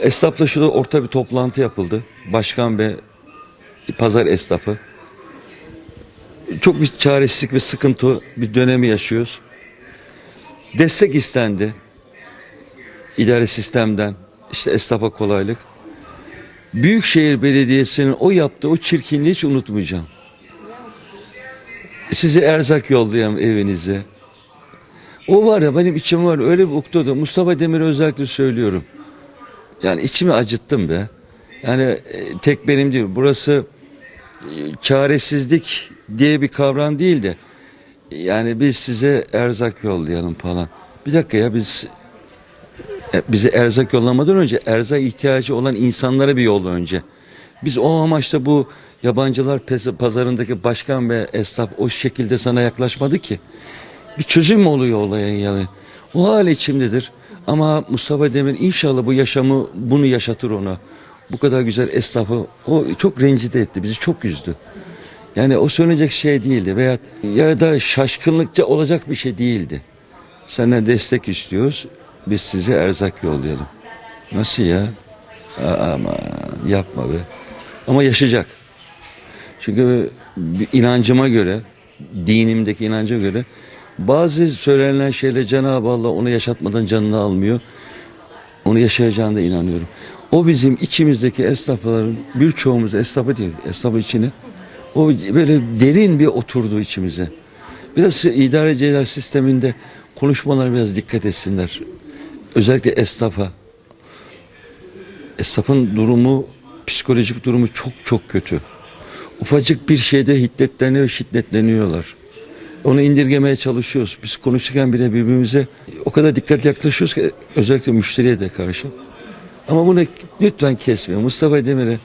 Esnafla şurada orta bir toplantı yapıldı. Başkan ve pazar esnafı. Çok bir çaresizlik ve sıkıntı bir dönemi yaşıyoruz. Destek istendi. İdare sistemden, işte esnafa kolaylık. Büyükşehir Belediyesi'nin o yaptığı o çirkinliği hiç unutmayacağım. Size erzak yollayayım evinize. O var ya benim içim var öyle bir ukdedu. Mustafa Demir'e özellikle söylüyorum. Yani içimi acıttım be. Yani e, tek benim değil. Burası e, çaresizlik diye bir kavram değil de yani biz size erzak yollayalım falan. Bir dakika ya biz e, bize erzak yollamadan önce erzak ihtiyacı olan insanlara bir yolla önce. Biz o amaçla bu yabancılar pazarındaki başkan ve esnaf o şekilde sana yaklaşmadı ki. Bir çözüm oluyor olayın yani? O hal içimdedir. Ama Mustafa Demir inşallah bu yaşamı bunu yaşatır ona. Bu kadar güzel esnafı o çok rencide etti. Bizi çok üzdü. Yani o söylenecek şey değildi veya ya da şaşkınlıkça olacak bir şey değildi. Senden destek istiyoruz. Biz size erzak yollayalım. Nasıl ya? Ama yapma be. Ama yaşayacak. Çünkü inancıma göre, dinimdeki inanca göre bazı söylenen şeyler Cenab-ı Allah onu yaşatmadan canını almıyor. Onu yaşayacağına inanıyorum. O bizim içimizdeki esnafların birçoğumuz esnafı değil, esnafı içine o böyle derin bir oturdu içimize. Biraz idareciler sisteminde konuşmalar biraz dikkat etsinler. Özellikle esnafa. Esnafın durumu, psikolojik durumu çok çok kötü. Ufacık bir şeyde hiddetleniyor, şiddetleniyorlar. Onu indirgemeye çalışıyoruz. Biz konuşurken bile birbirimize o kadar dikkat yaklaşıyoruz ki özellikle müşteriye de karşı. Ama bunu lütfen kesmeyin. Mustafa Demir'e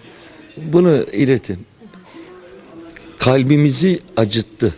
bunu iletin. Kalbimizi acıttı.